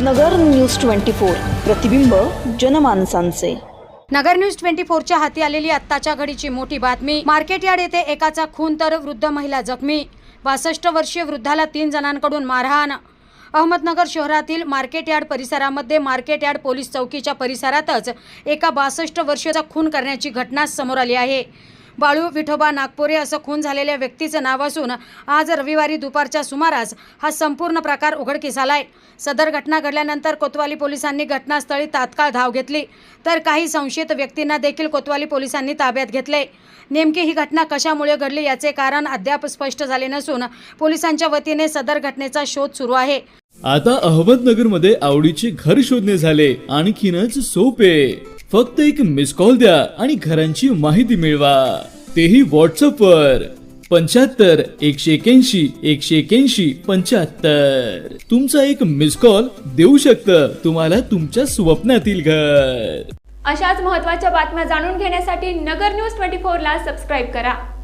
नगर news twenty four. प्रतिबिंब जनमानसांचे. नगर news twenty फोरच्या हाती आलेली आत्ताच्या घडीची मोठी बातमी. मार्केट यार्ड येथे एकाचा खून तर वृद्ध महिला जखमी. बासष्ट वर्षीय वृद्धाला तीन जणांकडून मारहाण. अहमदनगर शहरातील मार्केट यार्ड परिसरामध्ये मार्केट यार्ड पोलीस चौकीच्या परिसरातच एका बासष्ट वर्षाचा खून करण्याची घटना समोर आली आहे. बाळू विठोबा नागपुरे असं खून झालेल्या व्यक्तीचं नाव असून आज रविवारी दुपारच्या सुमारास हा संपूर्ण प्रकार उघडकीस आलाय सदर घटना घडल्यानंतर कोतवाली पोलिसांनी घटनास्थळी तात्काळ धाव घेतली. तर काही संशयित व्यक्तींना देखील कोतवाली पोलिसांनी ताब्यात घेतले नेमकी ही घटना कशामुळे घडली याचे कारण अद्याप स्पष्ट झाले नसून पोलिसांच्या वतीने सदर घटनेचा शोध सुरू आहे. आता अहमदनगरमध्ये आवडीचे घर शोधणे झाले. आणखीनच सोपे. फक्त एक मिस कॉल द्या आणि घरांची माहिती मिळवा. तेही व्हॉट्सअप वर. पंच्याहत्तर एकशे एक्याऐंशी एकशे एक्याऐंशी पंच्याहत्तर. तुमचा एक मिस कॉल देऊ शकतं. तुम्हाला तुमच्या स्वप्नातील घर. अशाच महत्त्वाच्या बातम्या जाणून घेण्यासाठी नगर न्यूज ट्वेंटी फोरला सबस्क्राईब करा.